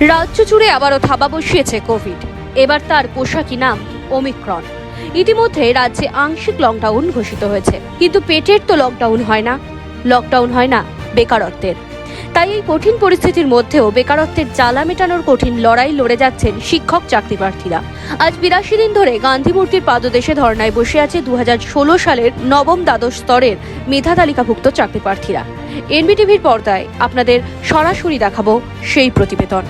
রাজ্য জুড়ে আবারও থাবা বসিয়েছে কোভিড। এবার তার পোশাকি নাম, ওমিক্রন। ইতিমধ্যে রাজ্যে আংশিক লকডাউন ঘোষিত হয়েছে। কিন্তু পেটের তো লকডাউন হয় না। লকডাউন হয় না বেকারত্বের। তাই এই কঠিন পরিস্থিতির মধ্যেও বেকারত্বের জ্বালা মেটানোর কঠিন লড়াই লড়ে যাচ্ছেন শিক্ষক চাকরি প্রার্থীরা আজ বিরাশি দিন ধরে গান্ধী মূর্তির পাদদেশে ধর্নায় বসে আছে দু হাজার ষোলো সালের নবম দ্বাদশ স্তরের মেধা তালিকাভুক্ত চাকরি প্রার্থীরা এনবিটিভির পর্দায় আপনাদের সরাসরি দেখাবো সেই প্রতিবেদন।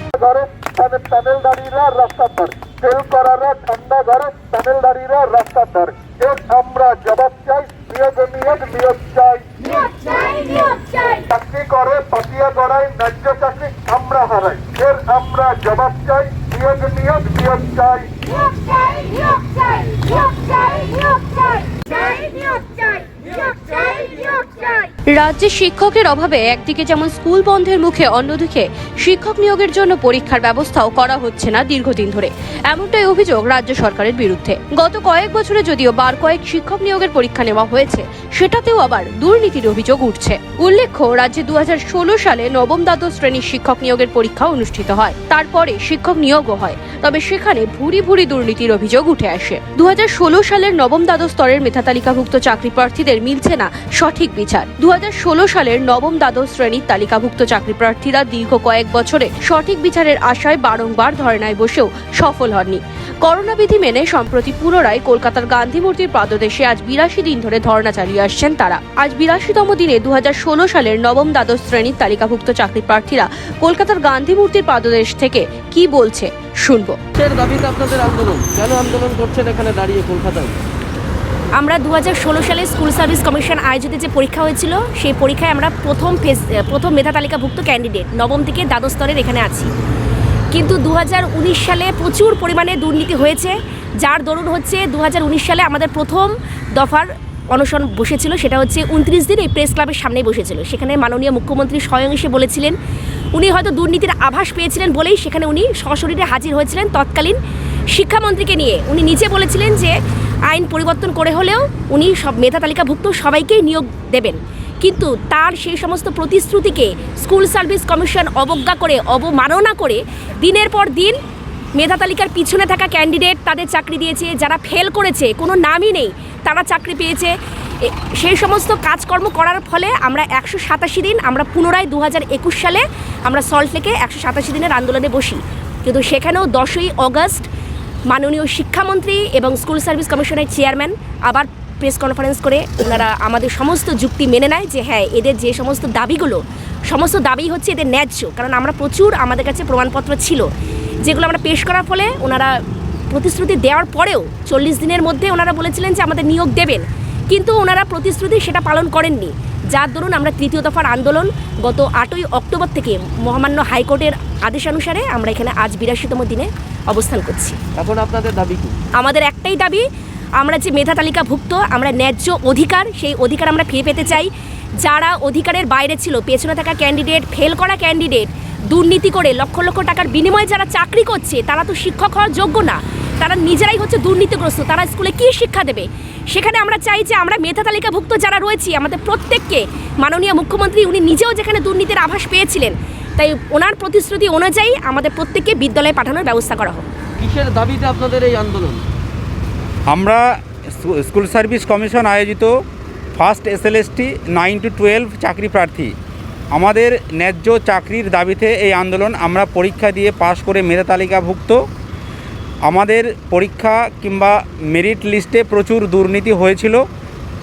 আমরা জবাব চাই নিয়োগ নিয়োগ নিয়োগ চাই। নিয়োগ চাই নিয়োগ চাই চাকরি করে পাতিয়া গড়াই ন্যায্য চাকরি আমরা হারাই এর আমরা জবাব চাই নিয়োগ নিয়োগ নিয়োগ চাই নিয়োগ চাই নিয়োগ চাই নিয়োগ চাই নিয়োগ চাই চাই নিয়োগ চাই নিয়োগ চাই নিয়োগ চাই রাজ্যে শিক্ষকের অভাবে একদিকে যেমন স্কুল বন্ধের মুখে, অন্যদিকে শিক্ষক নিয়োগের জন্য পরীক্ষার ব্যবস্থাও করা হচ্ছে না দীর্ঘদিন ধরে। এমনটাই অভিযোগ রাজ্য সরকারের বিরুদ্ধে। গত কয়েক বছরে যদিও বার কয়েক শিক্ষক নিয়োগের পরীক্ষা নেওয়া হয়েছে, সেটাতেও আবার দুর্নীতির অভিযোগ উঠছে। উল্লেখ্য, রাজ্যে দু হাজার ষোলো সালে নবম দ্বাদশ শ্রেণির শিক্ষক নিয়োগের পরীক্ষা অনুষ্ঠিত হয়। তারপরে শিক্ষক নিয়োগও হয়। তবে সেখানে ভুরি ভুরি দুর্নীতির অভিযোগ উঠে আসে। দু হাজার ষোলো সালের নবম দ্বাদশ স্তরের মেধা তালিকাভুক্ত চাকরি প্রার্থীদের মিলছে না সঠিক বিচার। দু সালের নবম দ্বাদশ শ্রেণির তালিকাভুক্ত চাকরি প্রার্থীরা দীর্ঘ কয়েক বছরে সঠিক বিচারের আশায় বারংবার ধর্নায় বসেও সফল হননি। করোনা বিধি মেনে সম্প্রতি পুনরায় কলকাতার গান্ধী মূর্তির পাদদেশে আজ বিরাশি দিন ধরে ধর্ণা চালিয়ে আসছেন তারা। আজ বিরাশিতম দিনে দু হাজার ষোলো সালের নবম দ্বাদশ শ্রেণির তালিকাভুক্ত চাকরি প্রার্থীরা কলকাতার গান্ধী মূর্তির পাদদেশ থেকে কি বলছে শুনব। আপনাদের আন্দোলন। কেন আন্দোলন করছেন এখানে দাঁড়িয়ে কলকাতায়? আমরা দু হাজার ষোলো সালে স্কুল সার্ভিস কমিশন আয়োজিত যে পরীক্ষা হয়েছিল, সেই পরীক্ষায় আমরা প্রথম ফেস প্রথম মেধা তালিকাভুক্ত ক্যান্ডিডেট, নবম থেকে দ্বাদশ স্তরের এখানে আছি। কিন্তু দু হাজার উনিশ সালে প্রচুর পরিমাণে দুর্নীতি হয়েছে, যার দরুন হচ্ছে দু হাজার উনিশ সালে আমাদের প্রথম দফার অনশন বসেছিল, সেটা হচ্ছে উনত্রিশ দিন এই প্রেস ক্লাবের সামনেই বসেছিল। সেখানে মাননীয় মুখ্যমন্ত্রী স্বয়ং এসে বলেছিলেন, উনি হয়তো দুর্নীতির আভাস পেয়েছিলেন বলেই সেখানে উনি সশরীরে হাজির হয়েছিলেন তৎকালীন শিক্ষামন্ত্রীকে নিয়ে। উনি নিজে বলেছিলেন যে আইন পরিবর্তন করে হলেও উনি সব মেধা তালিকাভুক্ত সবাইকেই নিয়োগ দেবেন। কিন্তু তার সেই সমস্ত প্রতিশ্রুতিকে স্কুল সার্ভিস কমিশন অবজ্ঞা করে, অবমাননা করে দিনের পর দিন মেধা তালিকার পিছনে থাকা ক্যান্ডিডেট তাদের চাকরি দিয়েছে, যারা ফেল করেছে, কোনো নামই নেই, তারা চাকরি পেয়েছে। সেই সমস্ত কাজকর্ম করার ফলে আমরা একশো সাতাশি দিন, আমরা পুনরায় দু হাজার একুশ সালে আমরা সল্টলেকে একশো সাতাশি দিনের আন্দোলনে বসি। কিন্তু সেখানেও দশই অগস্ট মাননীয় শিক্ষামন্ত্রী এবং স্কুল সার্ভিস কমিশনের চেয়ারম্যান আবার প্রেস কনফারেন্স করে ওনারা আমাদের সমস্ত যুক্তি মেনে নেয় যে হ্যাঁ এদের যে সমস্ত দাবিগুলো, সমস্ত দাবি হচ্ছে এদের ন্যায্য। কারণ আমরা প্রচুর আমাদের কাছে প্রমাণপত্র ছিল, যেগুলো আমরা পেশ করার ফলে ওনারা প্রতিশ্রুতি দেওয়ার পরেও চল্লিশ দিনের মধ্যে ওনারা বলেছিলেন যে আমাদের নিয়োগ দেবেন। কিন্তু ওনারা প্রতিশ্রুতি সেটা পালন করেননি। যার দরুন আমরা তৃতীয় দফার আন্দোলন গত আটই অক্টোবর থেকে মহামান্য হাইকোর্টের আদেশানুসারে আমরা এখানে আজ বিরাশিতম দিনে অবস্থান করছি। এখন আপনাদের দাবি কি? আমাদের একটাই দাবি আমরা যে মেধা তালিকাভুক্ত আমরা ন্যায্য অধিকার সেই অধিকার আমরা ফিরে পেতে চাই। যারা অধিকারের বাইরে ছিল পেছনে থাকা ক্যান্ডিডেট ফেল করা ক্যান্ডিডেট দুর্নীতি করে লক্ষ লক্ষ টাকার বিনিময়ে যারা চাকরি করছে তারা তো শিক্ষক হওয়ার যোগ্য না। তারা নিজেরাই হচ্ছে দুর্নীতিগ্রস্ত তারা স্কুলে কী শিক্ষা দেবে? সেখানে আমরা চাই যে আমরা মেধা তালিকাভুক্ত যারা রয়েছি আমাদের প্রত্যেককে মাননীয় মুখ্যমন্ত্রী উনি নিজেও যেখানে দুর্নীতির আভাস পেয়েছিলেন তাই ওনার প্রতিশ্রুতি অনুযায়ী আমাদের প্রত্যেককে বিদ্যালয়ে পাঠানোর ব্যবস্থা করা হোক। কিসের দাবিতে আপনাদের এই আন্দোলন? আমরা স্কুল সার্ভিস কমিশন আয়োজিত first S L SLST nine to twelve চাকরি প্রার্থী। আমাদের ন্যায্য চাকরির দাবিতে এই আন্দোলন আমরা পরীক্ষা দিয়ে পাশ করে মেধা তালিকাভুক্ত আমাদের পরীক্ষা কিংবা মেরিট লিস্টে প্রচুর দুর্নীতি হয়েছিল।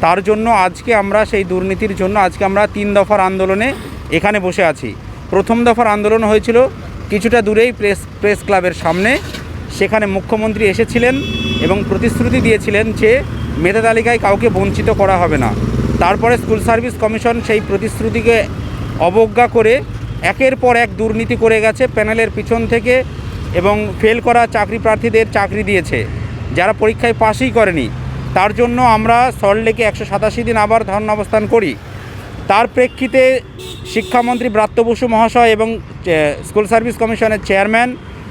তার জন্য আজকে আমরা সেই দুর্নীতির জন্য আজকে আমরা তিন দফার আন্দোলনে এখানে বসে আছি। প্রথম দফার আন্দোলন হয়েছিল কিছুটা দূরেই প্রেস প্রেস ক্লাবের সামনে। সেখানে মুখ্যমন্ত্রী এসেছিলেন এবং প্রতিশ্রুতি দিয়েছিলেন যে মেধা তালিকায় কাউকে বঞ্চিত করা হবে না। তারপরে স্কুল সার্ভিস কমিশন সেই প্রতিশ্রুতিকে অবজ্ঞা করে একের পর এক দুর্নীতি করে গেছে। প্যানেলের পিছন থেকে এবং ফেল করা চাকরি প্রার্থীদের চাকরি দিয়েছে। যারা পরীক্ষায় পাশই করেনি, তার জন্য আমরা সল্টলেকে একশো সাতাশি দিন আবার ধর্ণা অবস্থান করি। তার প্রেক্ষিতে শিক্ষামন্ত্রী ব্রাত্য বসু মহাশয় এবং স্কুল সার্ভিস কমিশনের চেয়ারম্যান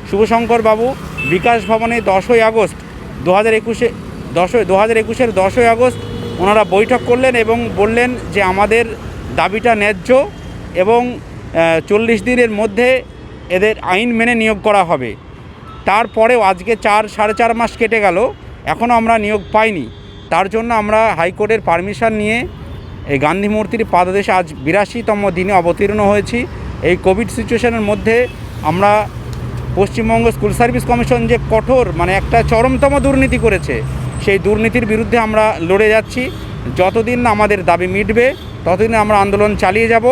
শুভশঙ্কর বাবু বিকাশ ভবনে দশই আগস্ট দু হাজার একুশে, দশই দু হাজার একুশের দশই আগস্ট ওনারা বৈঠক করলেন এবং বললেন যে আমাদের দাবিটা ন্যায্য এবং চল্লিশ দিনের মধ্যে এদের আইন মেনে নিয়োগ করা হবে। তারপরেও আজকে চার, সাড়ে চার মাস কেটে গেল এখনও আমরা নিয়োগ পাইনি। তার জন্য আমরা হাইকোর্টের পারমিশন নিয়ে এই গান্ধী মূর্তির পাদদেশে আজ বিরাশিতম দিনে অবতীর্ণ হয়েছি। এই কোভিড সিচুয়েশনের মধ্যে আমরা পশ্চিমবঙ্গ স্কুল সার্ভিস কমিশন যে কঠোর মানে একটা চরমতম দুর্নীতি করেছে, সেই দুর্নীতির বিরুদ্ধে আমরা লড়ে যাচ্ছি। যতদিন না আমাদের দাবি মিটবে, ততদিন আমরা আন্দোলন চালিয়ে যাব।